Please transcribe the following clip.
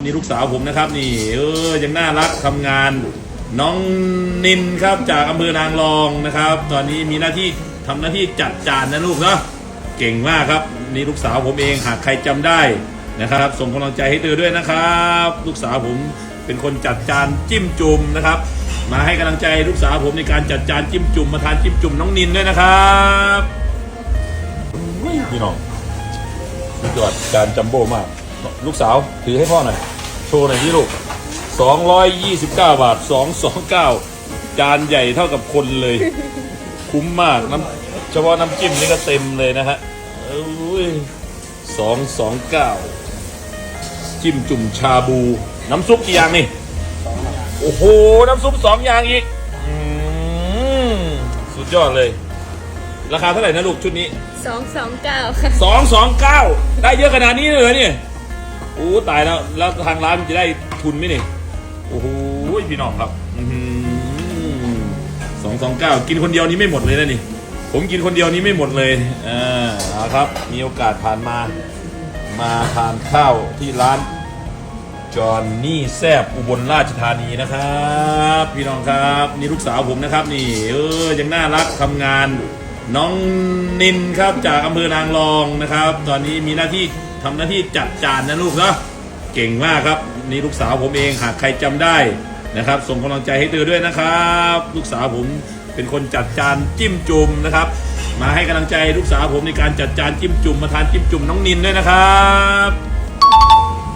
นี่ลูกสาวผมนะครับนี่เออยังน่ารักทำงาน น้องนินครับจากอำเภอนางรองนะครับ ตอนนี้มีหน้าที่ทำหน้าที่จัดจานนะลูกเนาะเก่งมากครับ นี่ลูกสาวผมเองหากใครจำได้นะครับ ส่งกำลังใจให้เธอด้วยนะครับ ลูกสาวผมเป็นคนจัดจานจิ้มจุ่มนะครับ มาให้กำลังใจลูกสาวผมในการจัดจานจิ้มจุ่มมาทานจิ้มจุ่มน้องนินด้วยนะครับพี่น้องสุดยอดจานจัมโบ้มาก ลูกสาวถือให้พ่อหน่อย โชว์หน่อยที่ลูก 229 บาท 229 จานใหญ่เท่ากับคนเลย คุ้มมากน้ำเฉพาะน้ำจิ้มนี่ก็เต็มเลยนะฮะเอ้ย229จิ้มจุ่มชาบู น้ำซุปกี่อย่างนี่โอ้โห น้ำซุปสองอย่างอีกอืมสุดยอดเลย ราคาเท่าไหร่นะลูกชุดนี้สองสองเก้าค่ะสองสองเก้าได้เยอะขนาดนี้เลยเหรอเนี่ย โอ้ตายแล้วแล้วทางร้านมันจะได้ทุนไหมเนี่ยโอ้โหพี่น้องครับสองสองเก้ากินคนเดียวนี้ไม่หมดเลยนะนี่ ผมกินคนเดียวนี้ไม่หมดเลยอ่าครับ มีโอกาสผ่านมา มาทานข้าวที่ร้านจอห์นนี่แซบอุบลราชธานีนะครับ พี่น้องครับนี่ลูกสาวผมนะครับ นี่ เออยังน่ารักทำงาน น้องนินครับจากอำเภอนางรองนะครับ ตอนนี้มีหน้าที่ ทำหน้าที่จัดจานนะลูกเนาะเก่งมากครับ นี่ลูกสาวผมเองหากใครจำได้นะครับ ส่งกำลังใจให้เธอด้วยนะครับ ลูกสาวผมเป็นคนจัดจานจิ้มจุ่มนะครับ มาให้กำลังใจลูกสาวผมในการจัดจานจิ้มจุ่มมาทานจิ้มจุ่มน้องนินด้วยนะครับ